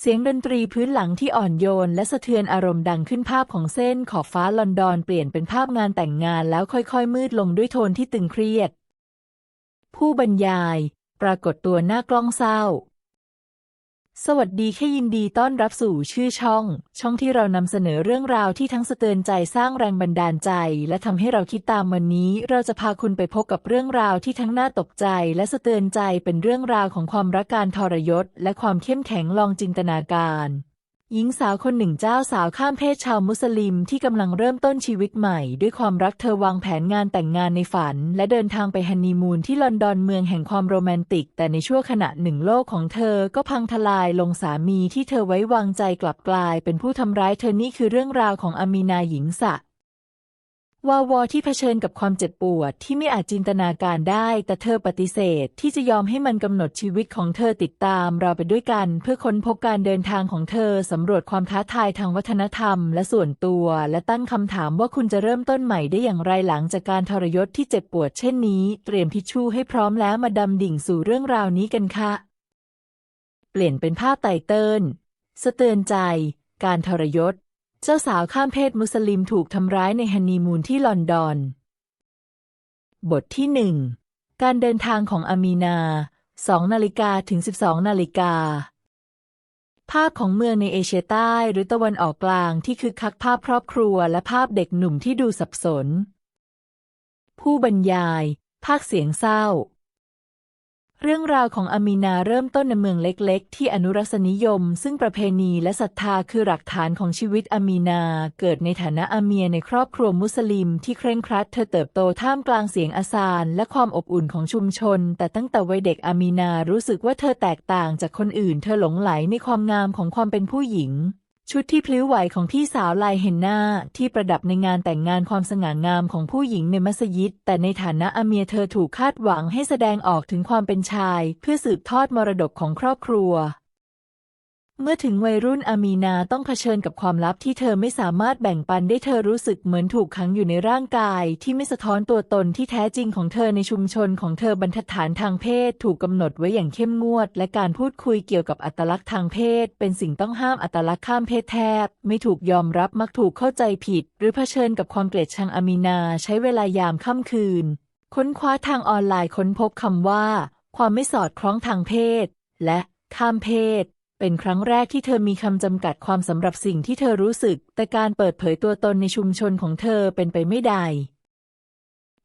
เสียงดนตรีพื้นหลังที่อ่อนโยนและสะเทือนอารมณ์ดังขึ้นภาพของเส้นขอบฟ้าลอนดอนเปลี่ยนเป็นภาพงานแต่งงานแล้วค่อยๆ มืดลงด้วยโทนที่ตึงเครียด ผู้บรรยาย ปรากฏตัวหน้ากล้องเศร้า สวัสดีแค่ยินดีต้อนรับสู่ชื่อช่อง ช่องที่เรานำเสนอเรื่องราวที่ทั้งสะเตือนใจสร้างแรงบันดาลใจ และทำให้เราคิดตามวันนี้ เราจะพาคุณไปพบกับเรื่องราวที่ทั้งน่าตกใจ และสะเตือนใจเป็นเรื่องราวของความรักการทรยศ และความเข้มแข็งลองจินตนาการ หญิงสาวคนหนึ่งเจ้าสาวข้ามเพศชาวมุสลิมที่กำลังเริ่มต้นชีวิตใหม่ ด้วยความรักเธอวางแผนงานแต่งงานในฝัน และเดินทางไปฮันนีมูนที่ลอนดอนเมืองแห่งความโรแมนติก แต่ในชั่วขณะหนึ่งโลกของเธอก็พังทลายลงสามีที่เธอไว้วางใจกลับกลาย เป็นผู้ทำร้ายเธอนี่คือเรื่องราวของอามีนาหญิงสะ วาวอที่เผชิญกับความเจ็บปวดที่ไม่อาจจินตนาการได้ แต่เธอปฏิเสธที่จะยอมให้มันกำหนดชีวิตของเธอติดตามเราไปด้วยกัน เพื่อค้นพบการเดินทางของเธอสำรวจความท้าทายทางวัฒนธรรม และส่วนตัว และตั้งคำถามว่าคุณจะเริ่มต้นใหม่ได้อย่างไรหลังจากการทรยศที่เจ็บปวดเช่นนี้ เตรียมทิชชู่ให้พร้อมแล้วมาดำดิ่งสู่เรื่องราวนี้กันค่ะ เปลี่ยนเป็นภาพไตเติลสะเตือนใจ การทรยศ เจ้าสาวข้ามเพศมุสลิมถูกทำร้ายในฮันนีมูนที่ลอนดอน บทที่หนึ่งการเดินทางของอามีนา2นาฬิกาถึง12นาฬิกา ภาพของเมืองในเอเชียใต้หรือตะวันออกกลางที่คึกคักภาพครอบครัวและภาพเด็กหนุ่มที่ดูสับสน ผู้บรรยาย ภาคเสียงเศร้า เรื่องราวของอามีนาเริ่มต้นในเมืองเล็กๆ ที่อนุรักษนิยม ซึ่งประเพณีและศรัทธาคือหลักฐานของชีวิตอามีนา เกิดในฐานะอาเมียในครอบครัวมุสลิม ที่เคร่งครัด เธอเติบโตท่ามกลางเสียงอาซานและความอบอุ่นของชุมชน แต่ตั้งแต่วัยเด็กอามีนารู้สึกว่าเธอแตกต่างจากคนอื่น เธอหลงไหลในความงามของความเป็นผู้หญิง ชุดที่พลิ้วไหวของพี่สาวลายเฮนนาที่ประดับในงานแต่งงานความสง่างามของผู้หญิงในมัสยิด แต่ในฐานะอาเมียเธอถูกคาดหวังให้แสดงออกถึงความเป็นชาย เพื่อสืบทอดมรดกของครอบครัว เมื่อถึงวัยรุ่นอามีนาต้องเผชิญกับความลับที่เธอไม่สามารถแบ่งปันได้เธอรู้สึกเหมือนถูกขังอยู่ในร่างกาย ที่ไม่สะท้อนตัวตนที่แท้จริงของเธอในชุมชนของเธอบรรทัดฐานทางเพศ ถูกกำหนดไว้อย่างเข้มงวด และการพูดคุยเกี่ยวกับอัตลักษณ์ทางเพศ เป็นสิ่งต้องห้ามอัตลักษณ์ข้ามเพศแทบ ไม่ถูกยอมรับมักถูกเข้าใจผิด หรือเผชิญกับความเกลียดชังอามีนา ใช้เวลายามค่ำคืน ค้นคว้าทางออนไลน์ค้นพบคำว่า ความไม่สอดคล้องทางเพศ และข้ามเพศ เป็นครั้งแรกที่เธอมีคำจำกัดความสำหรับสิ่งที่เธอรู้สึก แต่การเปิดเผยตัวตนในชุมชนของเธอเป็นไปไม่ได้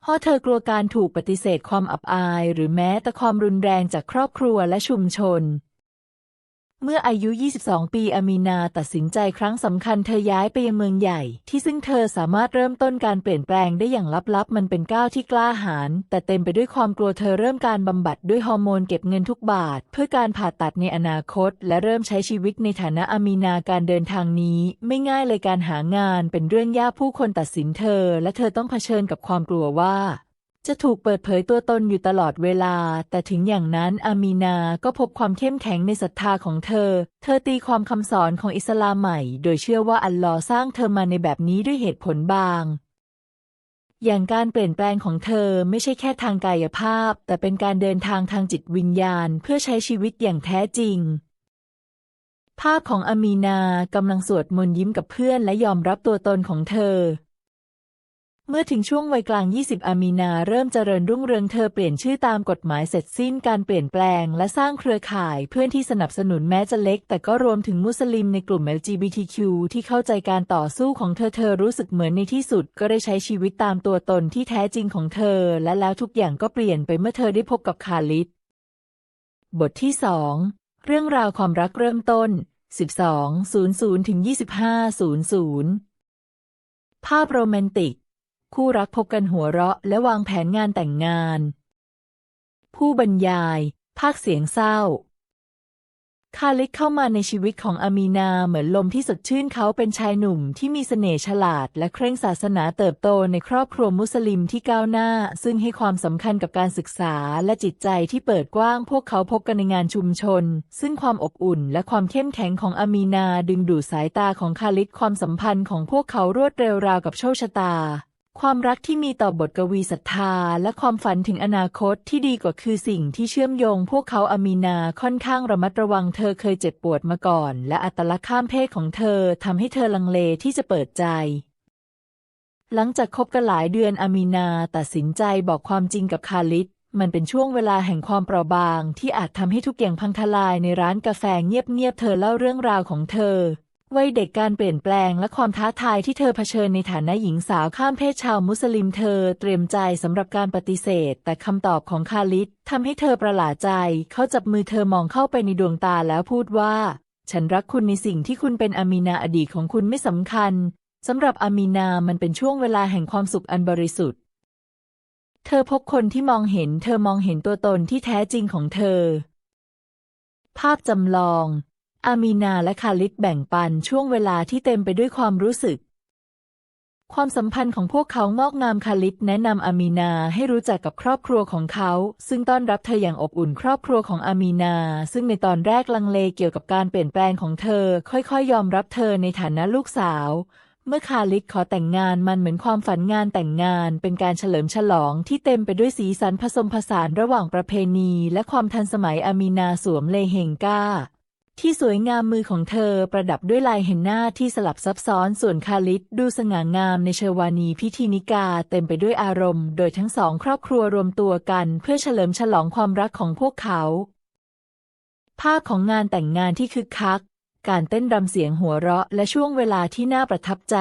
เพราะเธอกลัวการถูกปฏิเสธความอับอาย หรือแม้แต่ความรุนแรงจากครอบครัวและชุมชน เมื่ออายุ 22 ปีอามีนาตัดสินใจครั้งสำคัญเธอย้ายไปยังเมืองใหญ่ ที่ซึ่งเธอสามารถเริ่มต้นการเปลี่ยนแปลงได้อย่างลับๆ มันเป็นก้าวที่กล้าหาญแต่เต็มไปด้วยความกลัวเธอเริ่มการบำบัดด้วยฮอร์โมนเก็บเงินทุกบาท เพื่อการผ่าตัดในอนาคต และเริ่มใช้ชีวิตในฐานะอามีนาการเดินทางนี้ ไม่ง่ายเลยการหางานเป็นเรื่องยากผู้คนตัดสินเธอ และเธอต้องเผชิญกับความกลัวว่า จะถูกเปิดเผยตัวตนอยู่ตลอดเวลา แต่ถึงอย่างนั้นอามีนาก็พบความเข้มแข็งในศรัทธาของเธอ เธอตีความคำสอนของอิสลามใหม่ โดยเชื่อว่าอัลลอฮ์สร้างเธอมาในแบบนี้ด้วยเหตุผลบาง อย่างการเปลี่ยนแปลงของเธอไม่ใช่แค่ทางกายภาพ แต่เป็นการเดินทางทางจิตวิญญาณ เพื่อใช้ชีวิตอย่างแท้จริง ภาพของอามีนากำลังสวดมนต์ยิ้มกับเพื่อนและยอมรับตัวตนของเธอ เมื่อถึงช่วงวัยกลาง 20 อามีนาเริ่มเจริญรุ่งเรืองเธอเปลี่ยนชื่อตามกฎหมายเสร็จสิ้นการเปลี่ยนแปลง และสร้างเครือข่ายเพื่อนที่สนับสนุนแม้จะเล็ก แต่ก็รวมถึงมุสลิมในกลุ่ม LGBTQ ที่เข้าใจการต่อสู้ของเธอเธอรู้สึกเหมือนในที่สุด ก็ได้ใช้ชีวิตตามตัวตนที่แท้จริงของเธอ และแล้วทุกอย่างก็เปลี่ยนไปเมื่อเธอได้พบกับคาลิดบทที่สองเรื่องราวความรักเริ่มต้น 12.00ถึง25.00 ภาพโรแมนติก คู่รักพบกันหัวเราะและวางแผนงานแต่งงาน ผู้บรรยาย ภาคเสียงเศร้า คาลิกเข้ามาในชีวิตของอามีนาเหมือนลมที่สดชื่นเขาเป็นชายหนุ่มที่มีเสน่ห์ฉลาด และเคร่งศาสนาเติบโตในครอบครัวมุสลิมที่ก้าวหน้า ซึ่งให้ความสำคัญกับการศึกษาและจิตใจที่เปิดกว้าง พวกเขาพบกันในงานชุมชน ซึ่งความอบอุ่นและความเข้มแข็งของอามีนาดึงดูดสายตาของคาลิกความสัมพันธ์ของพวกเขารวดเร็วราวกับโชคชะตา ความรักที่มีต่อบทกวีศรัทธา และความฝันถึงอนาคตที่ดีกว่าคือสิ่งที่เชื่อมโยง พวกเขาอามีนาค่อนข้างระมัดระวังเธอเคยเจ็บปวดมาก่อน และอัตลักษณ์ข้ามเพศของเธอทำให้เธอลังเลที่จะเปิดใจ หลังจากคบกันหลายเดือนอามีนาตัดสินใจบอกความจริงกับคาลิดมันเป็นช่วงเวลาแห่งความเปราะบาง ที่อาจทำให้ทุกอย่างพังทลายในร้านกาแฟเงียบๆเธอเล่าเรื่องราวของเธอ วัยเด็กการเปลี่ยนแปลงและความท้าทายที่เธอเผชิญในฐานะหญิงสาวข้ามเพศชาวมุสลิมเธอเตรียมใจสำหรับการปฏิเสธ แต่คำตอบของคาลิดทำให้เธอประหลาดใจ เขาจับมือเธอมองเข้าไปในดวงตาแล้วพูดว่า ฉันรักคุณในสิ่งที่คุณเป็นอามีนาอดีตของคุณไม่สำคัญสำหรับอามีนามันเป็นช่วงเวลาแห่งความสุขอันบริสุทธิ์ เธอพบคนที่มองเห็น เธอมองเห็นตัวตนที่แท้จริงของเธอ ภาพจำลอง อามีนาและคาลิดแบ่งปันช่วงเวลาที่เต็มไปด้วยความรู้สึก ความสัมพันธ์ของพวกเขางอกงามคาลิดแนะนำอามีนาให้รู้จักกับครอบครัวของเขา ซึ่งต้อนรับเธออย่างอบอุ่นครอบครัวของอามีนา ซึ่งในตอนแรกลังเลเกี่ยวกับการเปลี่ยนแปลงของเธอ ค่อยๆ ยอมรับเธอในฐานะลูกสาวเมื่อคาลิดขอแต่งงานมันเหมือนความฝันงานแต่งงาน เป็นการเฉลิมฉลองที่เต็มไปด้วยสีสันผสมผสานระหว่างประเพณี และความทันสมัยอามีนาสวมเลเฮงกา ที่สวยงามมือของเธอประดับด้วยลายเห็นหน้าที่สลับซับซ้อนส่วนคาลิดดูสง่างามในเชวานีพิธีนิกาเต็มไปด้วยอารมณ์ โดยทั้งสองครอบครัวรวมตัวกันเพื่อเฉลิมฉลองความรักของพวกเขา ภาพของงานแต่งงานที่คึกคัก การเต้นรำเสียงหัวเราะและช่วงเวลาที่น่าประทับใจ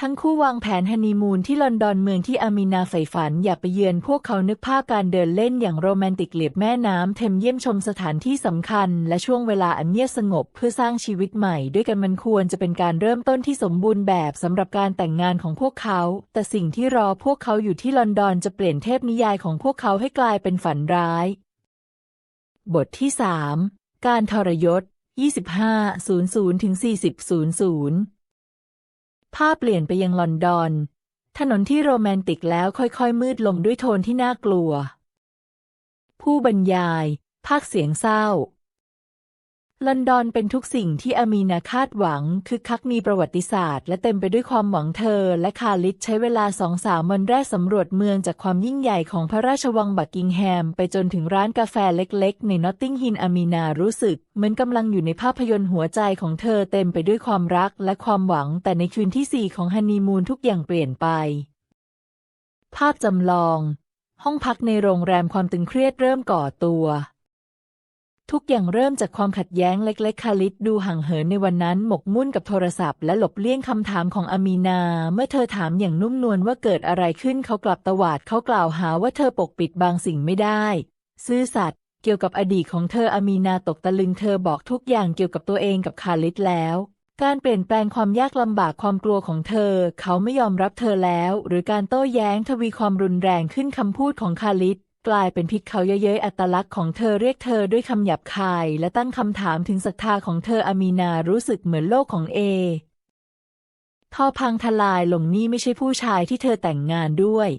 ทั้งคู่วางแผนฮันนีมูนที่ลอนดอนเมืองที่อามีนาใฝ่ฝันอยากไปเยือนพวกเขานึกภาพการเดินเล่นอย่างโรแมนติกเหลียบแม่น้ำเทมเยี่ยมชมสถานที่สำคัญ และช่วงเวลาอันเงียบสงบเพื่อสร้างชีวิตใหม่ ด้วยกันมันควรจะเป็นการเริ่มต้นที่สมบูรณ์แบบสำหรับการแต่งงานของพวกเขา แต่สิ่งที่รอพวกเขาอยู่ที่ลอนดอนจะเปลี่ยนเทพนิยายของพวกเขาให้กลายเป็นฝันร้าย บทที่ 3 การทรยศ 25.00ถึง40.00 ภาพเปลี่ยนไปยังลอนดอน ถนนที่โรแมนติกแล้วค่อยๆ มืดลงด้วยโทนที่น่ากลัว ผู้บรรยาย ภาคเสียงเศร้า ลอนดอนเป็นทุกสิ่งที่อามีนาคาดหวังคือคักมีประวัติศาสตร์ และเต็มไปด้วยความหวังเธอ และคาลิดใช้เวลาสองสามวันแรกสำรวจเมืองจากความยิ่งใหญ่ของพระราชวังบักกิงแฮม ไปจนถึงร้านกาแฟเล็กๆ ในนอตติงฮินอามีนารู้สึก เหมือนกำลังอยู่ในภาพยนตร์หัวใจของเธอเต็มไปด้วยความรักและความหวัง แต่ในคืนที่สี่ของฮันนีมูนทุกอย่างเปลี่ยนไป ภาพจำลอง ห้องพักในโรงแรมความตึงเครียดเริ่มก่อตัว ทุกอย่างเริ่มจากความขัดแย้งเล็ก ๆ คาลิดดูห่างเหินในวันนั้นหมกมุ่นกับโทรศัพท์และหลบเลี่ยงคำถามของอามีนา เมื่อเธอถามอย่างนุ่มนวลว่าเกิดอะไรขึ้นเขากลับตวาดเขากล่าวหาว่าเธอปกปิดบางสิ่งไม่ได้ ซื่อสัตย์เกี่ยวกับอดีตของเธออามีนาตกตะลึงเธอบอกทุกอย่างเกี่ยวกับตัวเองกับคาลิดแล้ว การเปลี่ยนแปลงความยากลำบากความกลัวของเธอ เขาไม่ยอมรับเธอแล้ว หรือการโต้แย้งทวีความรุนแรงขึ้นคำพูดของคาลิด กลายเป็นพิษเขาเย้ยๆอัตลักษณ์ของเธอเรียกเธอด้วยคำหยาบคาย และตั้งคำถามถึงศรัทธาของเธออามีนารู้สึกเหมือนโลกของเอท่อพังทลายลงนี่ไม่ใช่ผู้ชายที่เธอแต่งงานด้วย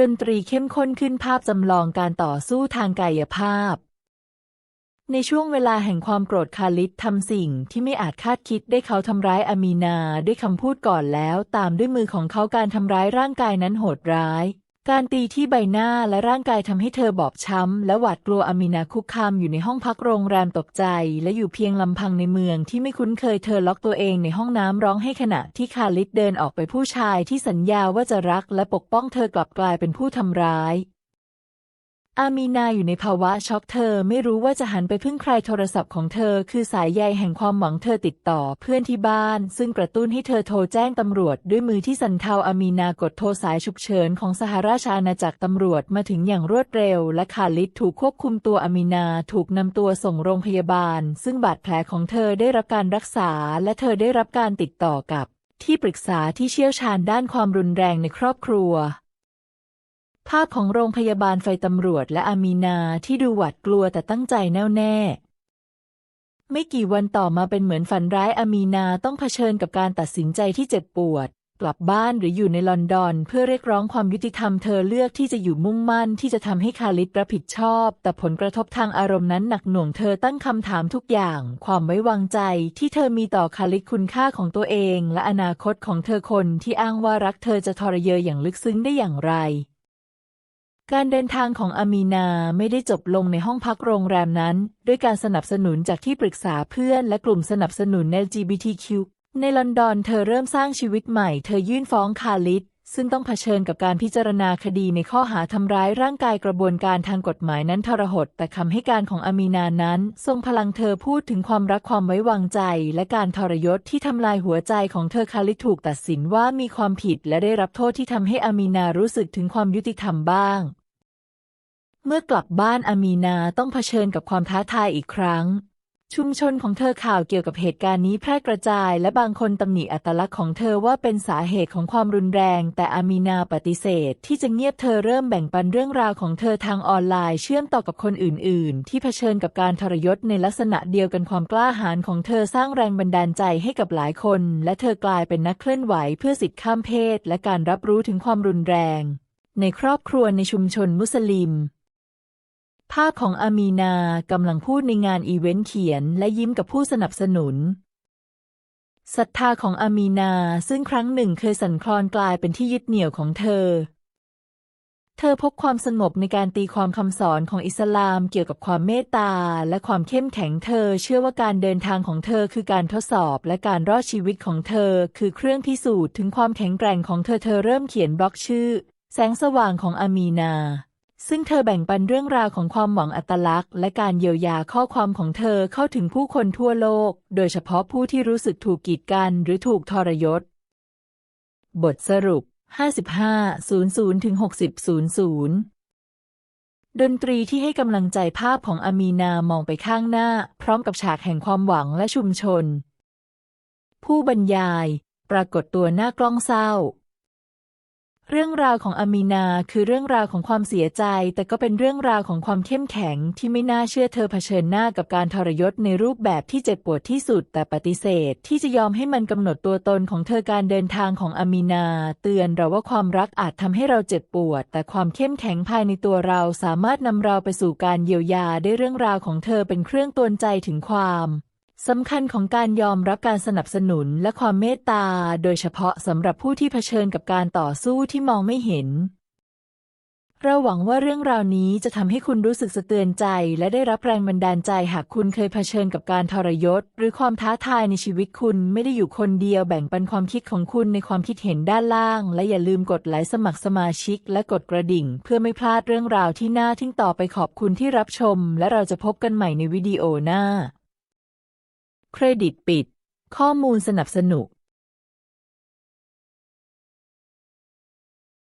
ดนตรีเข้มข้นขึ้นภาพจำลองการต่อสู้ทางกายภาพ ในช่วงเวลาแห่งความโกรธคาลิดทำสิ่งที่ไม่อาจคาดคิดได้เขาทำร้ายอามีนาด้วยคำพูดก่อนแล้ว ตามด้วยมือของเขาการทำร้ายร่างกายนั้นโหดร้าย การตีที่ใบหน้าและร่างกายทำให้เธอบอบช้ำ และหวาดกลัวอามินาคุกคามอยู่ในห้องพักโรงแรมตกใจ และอยู่เพียงลำพังในเมืองที่ไม่คุ้นเคยเธอล็อกตัวเองในห้องน้ำร้องให้ขณะที่คาลิดเดินออกไปผู้ชายที่สัญญาว่าจะรักและปกป้องเธอกลับกลายเป็นผู้ทำร้าย อามีนาอยู่ในภาวะช็อกเธอไม่รู้ว่าจะหันไปพึ่งใครโทรศัพท์ของเธอ คือสายใยแห่งความหวังเธอติดต่อเพื่อนที่บ้าน ซึ่งกระตุ้นให้เธอโทรแจ้งตำรวจ ด้วยมือที่สั่นเทาอามีนากดโทรสายฉุกเฉินของสหราชอาณาจักรตำรวจมาถึงอย่างรวดเร็ว และคาลิดถูกควบคุมตัวอามีนาถูกนำตัวส่งโรงพยาบาล ซึ่งบาดแผลของเธอได้รับการรักษา และเธอได้รับการติดต่อกับ ที่ปรึกษาที่เชี่ยวชาญด้านความรุนแรงในครอบครัว ภาพของโรงพยาบาลไฟตำรวจและอามีนาที่ดูหวาดกลัวแต่ตั้งใจแน่วแน่ ไม่กี่วันต่อมาเป็นเหมือนฝันร้ายอามีนาต้องเผชิญกับการตัดสินใจที่เจ็บปวด กลับบ้านหรืออยู่ในลอนดอน เพื่อเรียกร้องความยุติธรรมเธอเลือกที่จะอยู่มุ่งมั่นที่จะทำให้คาลิดรับผิดชอบ แต่ผลกระทบทางอารมณ์นั้นหนักหน่วงเธอตั้งคำถามทุกอย่าง ความไว้วางใจที่เธอมีต่อคาลิดคุณค่าของตัวเอง และอนาคตของเธอคนที่อ้างว่ารักเธอจะทรเยออย่างลึกซึ้งได้อย่างไร การเดินทางของอามีนาไม่ได้จบลงในห้องพักโรงแรมนั้น ด้วยการสนับสนุนจากที่ปรึกษาเพื่อนและกลุ่มสนับสนุน LGBTQ ในลอนดอนเธอเริ่มสร้างชีวิตใหม่ เธอยื่นฟ้องคาลิด ซึ่งต้องเผชิญกับการพิจารณาคดีในข้อหาทำร้ายร่างกายกระบวนการทางกฎหมายนั้นทรหด แต่คำให้การของอามีนานั้น ทรงพลังเธอพูดถึงความรักความไว้วางใจ และการทรยศที่ทำลายหัวใจของเธอคาลิถูกตัดสินว่ามีความผิดและได้รับโทษที่ทำให้อามีนารู้สึกถึงความยุติธรรมบ้างเมื่อกลับบ้านอามีนาต้องเผชิญกับความท้าทายอีกครั้ง ชุมชนของเธอข่าวเกี่ยวกับเหตุการณ์นี้แพร่กระจาย และบางคนตำหนิอัตลักษณ์ของเธอว่าเป็นสาเหตุของความรุนแรง แต่อามีนาปฏิเสธ ที่จะเงียบเธอเริ่มแบ่งปันเรื่องราวของเธอทางออนไลน์เชื่อมต่อกับคนอื่น ๆ ที่เผชิญกับการทรยศในลักษณะเดียวกันความกล้าหาญของเธอสร้างแรงบันดาลใจให้กับหลายคน และเธอกลายเป็นนักเคลื่อนไหวเพื่อสิทธิข้ามเพศ และการรับรู้ถึงความรุนแรง ในครอบครัวในชุมชนมุสลิม ภาพของอามีนากำลังพูดในงานอีเวนต์เขียนและยิ้มกับผู้สนับสนุนศรัทธาของอามีนา ซึ่งครั้งหนึ่งเคยสั่นคลอนกลายเป็นที่ยึดเหนี่ยวของเธอ เธอพบความสงบในการตีความคำสอนของอิสลามเกี่ยวกับความเมตตาและความเข้มแข็งเธอ เชื่อว่าการเดินทางของเธอคือการทดสอบและการรอดชีวิตของเธอ คือเครื่องพิสูจน์ถึงความแข็งแกร่งของเธอเธอเริ่มเขียนบล็อกชื่อ แสงสว่างของอามีนา ซึ่งเธอแบ่งปันเรื่องราวของความหวังอัตลักษณ์ และการเยียวยาข้อความของเธอเข้าถึงผู้คนทั่วโลก โดยเฉพาะผู้ที่รู้สึกถูกกีดกันหรือถูกทรยศ บทสรุป 55 00ถึง60 00ดนตรีที่ให้กำลังใจภาพของอามีนามองไปข้างหน้า พร้อมกับฉากแห่งความหวังและชุมชน ผู้บรรยาย ปรากฏตัวหน้ากล้องเศร้า เรื่องราวของอามีนาคือเรื่องราวของความเสียใจ แต่ก็เป็นเรื่องราวของความเข้มแข็งที่ไม่น่าเชื่อเธอเผชิญหน้ากับการทรยศในรูปแบบที่เจ็บปวดที่สุด แต่ปฏิเสธ ที่จะยอมให้มันกำหนดตัวตนของเธอการเดินทางของอามีนา เตือนเราว่าความรักอาจทำให้เราเจ็บปวด แต่ความเข้มแข็งภายในตัวเราสามารถนำเราไปสู่การเยียวยาได้เรื่องราวของเธอเป็นเครื่องตือนใจถึงความ สำคัญของการยอมรับการสนับสนุนและความเมตตา โดยเฉพาะสำหรับผู้ที่เผชิญกับการต่อสู้ที่มองไม่เห็น เราหวังว่าเรื่องราวนี้จะทำให้คุณรู้สึกสะเตือนใจ และได้รับแรงบันดาลใจหากคุณเคยเผชิญกับการทรยศ หรือความท้าทายในชีวิตคุณไม่ได้อยู่คนเดียวแบ่งปันความคิดของคุณในความคิดเห็นด้านล่าง และอย่าลืมกดไลค์สมัครสมาชิก และกดกระดิ่ง เพื่อไม่พลาดเรื่องราวที่น่าทึ่งต่อไปขอบคุณที่รับชม และเราจะพบกันใหม่ในวิดีโอหน้า เครดิตปิด ข้อมูลสนับสนุน